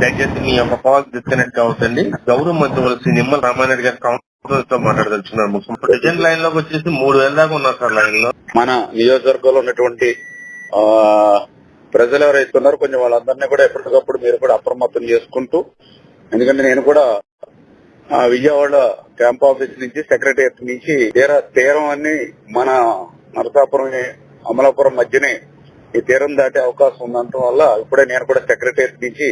దయచేసి మీ యొక్క call disconnect అవుతుంది గౌరవ మంత్రి శ్రీ నిమ్మల రామారెడ్డి గారి కౌన్సిలర్తో మాట్లాడదలుచున్నారు ముఖ్యం. ప్రజెంట్ లైన్లోకి వచ్చేసి మూడు వేల దాకా ఉన్నారు సార్ లైన్లో. మన నియోజకవర్గంలో ఉన్నటువంటి ఆ ప్రజలు ఎవరైతే ఉన్నారో కొంచెం వాళ్ళందరినీ కూడా ఎప్పటికప్పుడు మీరు కూడా అప్రమత్తం చేసుకుంటూ ఎందుకంటే నేను కూడా విజయవాడ క్యాంప్ ఆఫీస్ నుంచి సెక్రటరియట్ నుంచి తీర తీరం అన్ని మన నరసాపురం అమలాపురం మధ్యనే ఈ తీరం దాటే అవకాశం ఉండటం వల్ల ఇప్పుడే నేను కూడా సెక్రటరియట్ నుంచి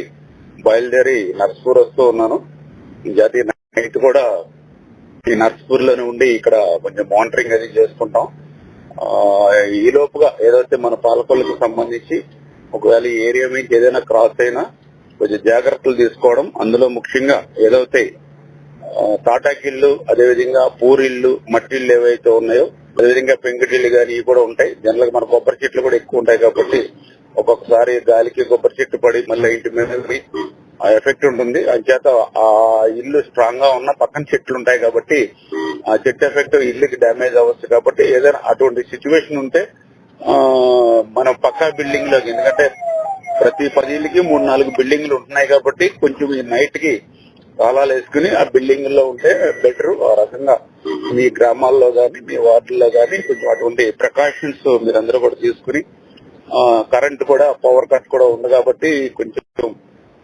బయలుదేరి నర్సపూర్ వస్తూ ఉన్నాను. జాతీయ నైట్ కూడా ఈ నర్సపూర్లోనే ఉండి ఇక్కడ కొంచెం మానిటరింగ్ అది చేసుకుంటాం. ఆ, ఈ లోపుగా ఏదైతే మన పాలకులకు సంబంధించి ఒకవేళ ఈ ఏరియా నుంచి ఏదైనా క్రాస్ అయినా కొంచెం జాగ్రత్తలు తీసుకోవడం. అందులో ముఖ్యంగా ఏదైతే తాటాకిళ్ళు అదేవిధంగా పూరిళ్ళు మట్టిళ్ళు ఏవైతే ఉన్నాయో అదేవిధంగా పెంకుటిళ్ళు కానీ ఇవి కూడా ఉంటాయి. జనరల్గా మన కొబ్బరి చెట్లు కూడా ఎక్కువ ఉంటాయి కాబట్టి ఒక్కొక్కసారి గాలికి కొబ్బరి చెట్టు పడి మళ్ళీ ఇంటి మీద ఆ ఎఫెక్ట్ ఉంటుంది. అంచేత ఆ ఇల్లు స్ట్రాంగ్గా ఉన్న పక్కన చెట్లు ఉంటాయి కాబట్టి ఆ చెట్టు ఎఫెక్ట్ ఇల్లుకి డ్యామేజ్ అవ్వచ్చు కాబట్టి ఏదైనా అటువంటి సిచ్యువేషన్ ఉంటే ఆ మనం పక్కా బిల్డింగ్లోకి ఎందుకంటే ప్రతి పది ఇళ్ళకి మూడు నాలుగు బిల్డింగ్లు ఉంటున్నాయి కాబట్టి కొంచెం ఈ నైట్కి తాళాలు వేసుకుని ఆ బిల్డింగ్లో ఉంటే బెటర్ ఆ రకంగా మీ గ్రామాల్లో గాని మీ వార్డుల్లో గాని కొంచెం అటువంటి ప్రికాషన్స్ మీరందరూ కూడా తీసుకుని కరెంట్ కూడా పవర్ కట్ కూడా ఉంది కాబట్టి కొంచెం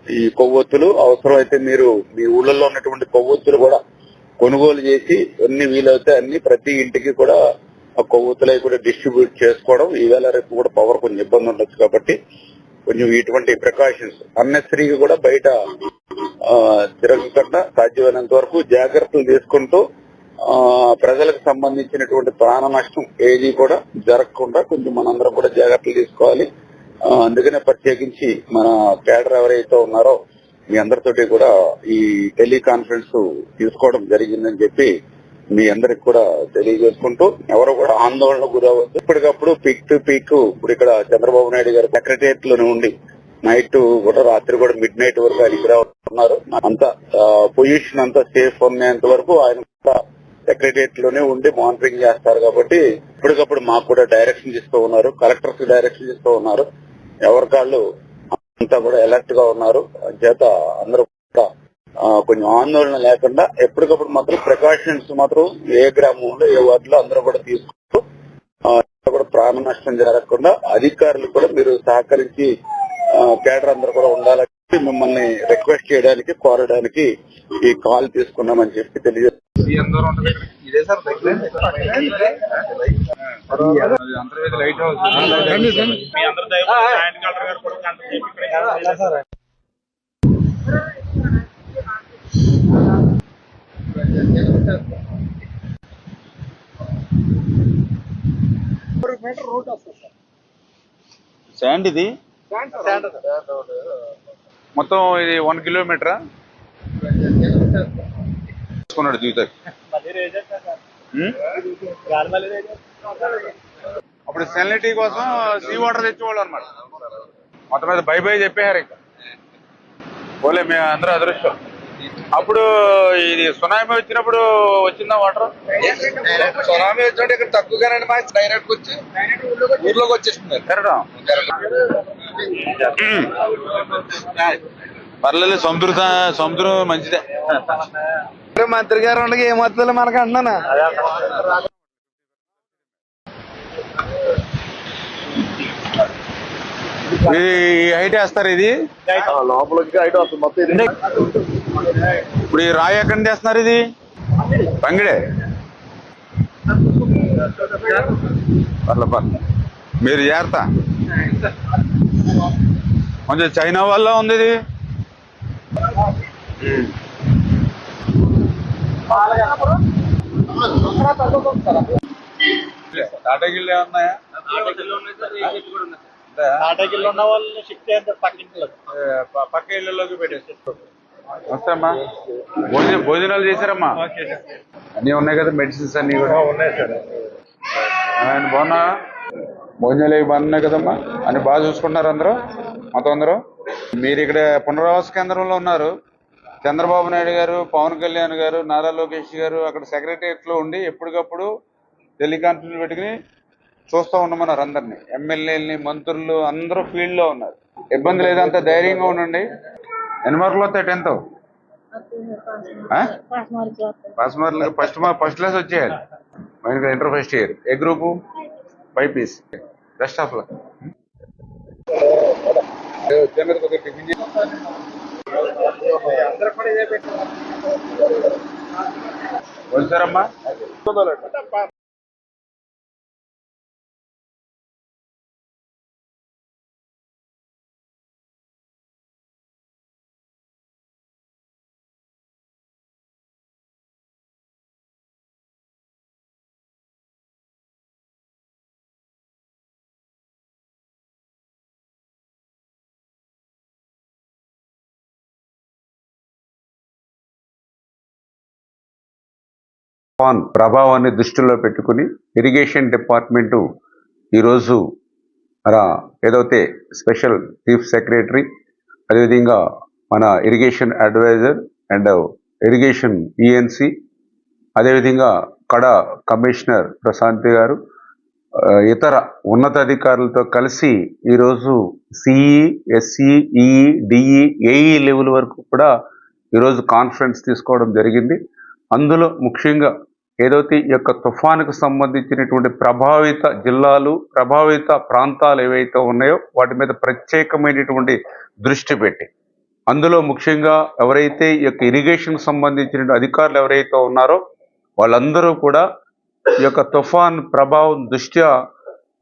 ఈ కొవ్వొత్తులు అవసరమైతే మీరు మీ ఊళ్ళల్లో ఉన్నటువంటి కొవ్వొత్తులు కూడా కొనుగోలు చేసి అన్ని వీలైతే అన్ని ప్రతి ఇంటికి కూడా ఆ కొవ్వొత్తులై కూడా డిస్ట్రిబ్యూట్ చేసుకోవడం ఈవేళ రేపు కూడా పవర్ కొంచెం ఇబ్బంది ఉండొచ్చు కాబట్టి కొంచెం ఇటువంటి ప్రికాషన్స్ అన్నెసరీగా కూడా బయట ఆ, తిరగకుండా సాధ్యమైనంత వరకు జాగ్రత్తలు తీసుకుంటూ ఆ ప్రజలకు సంబంధించినటువంటి ప్రాణ నష్టం ఏది కూడా జరగకుండా కొంచెం మనందరం కూడా జాగ్రత్తలు తీసుకోవాలి. అందుకనే ప్రత్యేకించి మన కేడర్ ఎవరైతే ఉన్నారో మీ అందరితోటి కూడా ఈ టెలికాన్ఫరెన్స్ తీసుకోవడం జరిగిందని చెప్పి మీ అందరికి కూడా తెలియజేసుకుంటూ ఎవరు కూడా ఆందోళన గురవద్దు ఇప్పటికప్పుడు పీక్ టు పీక్ ఇప్పుడు ఇక్కడ చంద్రబాబు నాయుడు గారు సెక్రటేరియట్లోనే ఉండి నైట్ కూడా రాత్రి కూడా మిడ్ నైట్ వరకు ఆయన ఇక్కడ ఉన్నారు. అంత పొజిషన్ అంతా సేఫ్ ఉన్నంత వరకు ఆయన సెక్రటేరియట్లోనే ఉండి మానిటరింగ్ చేస్తారు కాబట్టి ఇప్పటికప్పుడు మాకు కూడా డైరెక్షన్ ఇస్తూ ఉన్నారు. కలెక్టర్స్ డైరెక్షన్ ఇస్తూ ఉన్నారు. ఎవరికాళ్ళు అంతా కూడా అలర్ట్గా ఉన్నారు. చేత అందరూ కూడా కొంచెం ఆందోళన లేకుండా ఎప్పటికప్పుడు మాత్రం ప్రికాషన్స్ మాత్రం ఏ గ్రామంలో ఏ వార్డులో అందరూ కూడా తీసుకుంటూ కూడా ప్రాణ నష్టం జరగకుండా అధికారులు కూడా మీరు సహకరించి కేడర్ అందరూ కూడా ఉండాలని మిమ్మల్ని రిక్వెస్ట్ చేయడానికి కోరడానికి ఈ కాల్ తీసుకున్నామని చెప్పి తెలియజేస్తున్నాను లైట్ హౌస్. సార్. శాండ్ ఇది? మొత్తం ఇది వన్ కిలోమీటరా తీసుకున్నాడు జీవితం అప్పుడు సెలనిటీ కోసం సీ వాటర్ తెచ్చేవాళ్ళు అనమాట మొత్తం మీద బై బై చెప్పారు ఇంకా. పోలే మేము అందరూ అదృష్టం. అప్పుడు ఇది సునామీ వచ్చినప్పుడు వచ్చిందా వాటర్? సునామీ వచ్చినట్టు ఇక్కడ తక్కువగానండి మా డైరెక్ట్ వచ్చి ఊర్లోకి కరెక్టా పర్లేదు సముద్రం సముద్రం మంచిదే. మంత్రి గారు ఉండగా ఏమవుతుందో మనకు అంటున్నానా? ఈ హైట్ వేస్తారు ఇది? లోపలికి వస్తుంది మొత్తం ఇప్పుడు ఈ రాయి ఎక్కడ వేస్తున్నారు ఇది? పంగిడే పర్లే పర్లే. మీరు జాగ్రత్త కొంచెం చైనా వల్ల ఉంది ఇది. టాటా గిల్లు ఏమన్నాయా తాటాకిల్లో ఉన్న వాళ్ళని షిఫ్ట్ చేస్తారు పక్క ఇళ్ళలోకి పెట్టేసి వస్తే అమ్మా భోజనాలు చేశారమ్మా అన్నీ ఉన్నాయి కదా మెడిసిన్స్ అన్ని కూడా ఉన్నాయి సార్ ఆయన బాగున్నా భోజనాలు ఇవి బాగున్నాయి కదమ్మా అని బాగా చూసుకుంటున్నారు అందరూ మొత్తం అందరూ మీరు ఇక్కడ పునరావాస కేంద్రంలో ఉన్నారు చంద్రబాబు నాయుడు గారు పవన్ కళ్యాణ్ గారు నారా లోకేష్ గారు అక్కడ సెక్రటరియట్లో ఉండి ఎప్పటికప్పుడు టెలికాన్ఫరెన్స్ పెట్టుకుని చూస్తూ ఉండమన్నారు అందరినీ. ఎమ్మెల్యేలని మంత్రులు అందరూ ఫీల్డ్లో ఉన్నారు. ఇబ్బంది లేదంత ధైర్యంగా ఉండండి. ఎన్ని మార్కులు వస్తాయి టెన్త్? పాస్ మార్కులు ఫస్ట్ మార్కులు ఫస్ట్ మార్క్ ఫస్ట్ క్లాస్ వచ్చేయాలి. Mine inter first year A group BiPC best of luck వచ్చారమ్మా తుఫాన్ ప్రభావాన్ని దృష్టిలో పెట్టుకుని ఇరిగేషన్ డిపార్ట్మెంటు ఈరోజు మన ఏదైతే స్పెషల్ చీఫ్ సెక్రటరీ అదేవిధంగా మన irrigation adviser and irrigation ENC అదేవిధంగా కడ కమిషనర్ ప్రశాంతి గారు ఇతర ఉన్నతాధికారులతో కలిసి ఈరోజు CE SE EE DE AE level వరకు కూడా ఈరోజు కాన్ఫరెన్స్ తీసుకోవడం జరిగింది. అందులో ముఖ్యంగా ఏదైతే ఈ యొక్క తుఫానుకు సంబంధించినటువంటి ప్రభావిత జిల్లాలు ప్రభావిత ప్రాంతాలు ఏవైతే ఉన్నాయో వాటి మీద ప్రత్యేకమైనటువంటి దృష్టి పెట్టి అందులో ముఖ్యంగా ఎవరైతే ఈ యొక్క ఇరిగేషన్ సంబంధించిన అధికారులు ఎవరైతే ఉన్నారో వాళ్ళందరూ కూడా ఈ యొక్క తుఫాన్ ప్రభావం దృష్ట్యా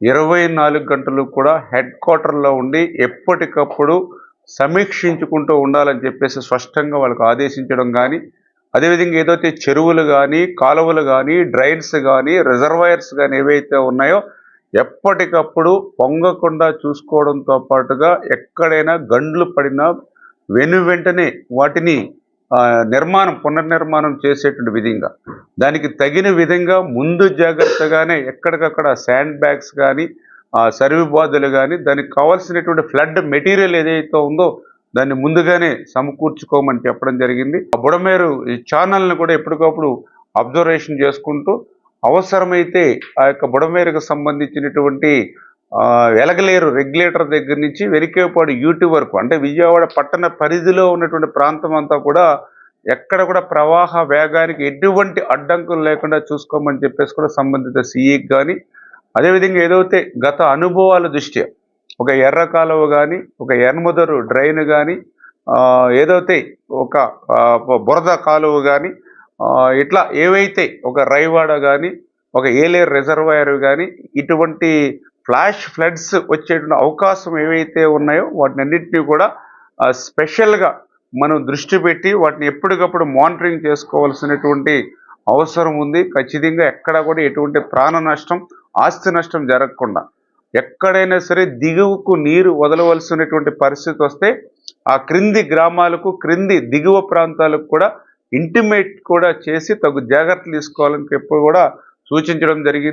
ఇరవై నాలుగు గంటలు కూడా హెడ్ క్వార్టర్లో ఉండి ఎప్పటికప్పుడు సమీక్షించుకుంటూ ఉండాలని చెప్పేసి స్పష్టంగా వాళ్ళకు ఆదేశించడం కానీ అదేవిధంగా ఏదైతే చెరువులు కానీ కాలువలు కానీ డ్రైన్స్ కానీ రిజర్వాయర్స్ కానీ ఏవైతే ఉన్నాయో ఎప్పటికప్పుడు పొంగకుండా చూసుకోవడంతో పాటుగా ఎక్కడైనా గండ్లు పడినా వెను వెంటనే వాటిని నిర్మాణం పునర్నిర్మాణం చేసేటువంటి విధంగా. దానికి తగిన విధంగా ముందు జాగ్రత్తగానే ఎక్కడికక్కడ శాండ్ బ్యాగ్స్ కానీ సర్వి బాధలు కానీ దానికి కావాల్సినటువంటి ఫ్లడ్ మెటీరియల్ ఏదైతే ఉందో దాన్ని ముందుగానే సమకూర్చుకోమని చెప్పడం జరిగింది. ఆ బుడమేరు ఈ ఛానల్ని కూడా ఎప్పటికప్పుడు అబ్జర్వేషన్ చేసుకుంటూ అవసరమైతే ఆ యొక్క బుడమేరుకు సంబంధించినటువంటి వెలగలేరు రెగ్యులేటర్ దగ్గర నుంచి వెరికేపాడు యూటీ వరకు అంటే విజయవాడ పట్టణ పరిధిలో ఉన్నటువంటి ప్రాంతం అంతా కూడా ఎక్కడ కూడా ప్రవాహ వేగానికి ఎటువంటి అడ్డంకులు లేకుండా చూసుకోమని చెప్పేసి కూడా సంబంధిత సీఈకి కానీ అదేవిధంగా ఏదైతే గత అనుభవాల దృష్ట్యా ఒక ఎర్ర కాలువ కానీ ఒక ఎన్మదరు డ్రైన్ కానీ ఏదైతే ఒక బురద కాలువ కానీ ఇట్లా ఏవైతే ఒక రైవాడ కానీ ఒక ఏలేర్ రిజర్వాయర్ కానీ ఇటువంటి ఫ్లాష్ ఫ్లడ్స్ వచ్చేటువంటి అవకాశం ఏవైతే ఉన్నాయో వాటిని అన్నింటినీ కూడా స్పెషల్గా మనం దృష్టి పెట్టి వాటిని ఎప్పటికప్పుడు మానిటరింగ్ చేసుకోవాల్సినటువంటి అవసరం ఉంది. ఖచ్చితంగా ఎక్కడ కూడా ఎటువంటి ప్రాణ నష్టం ఆస్తి నష్టం జరగకుండా. ఎక్కడైనా సరే దిగువకు నీరు వదలవలసినటువంటి పరిస్థితి వస్తే ఆ క్రింది గ్రామాలకు క్రింది దిగువ ప్రాంతాలకు కూడా ఇంటిమేట్ కూడా చేసి తగు జాగ్రత్తలు తీసుకోవాలని చెప్పి కూడా సూచించడం జరిగింది.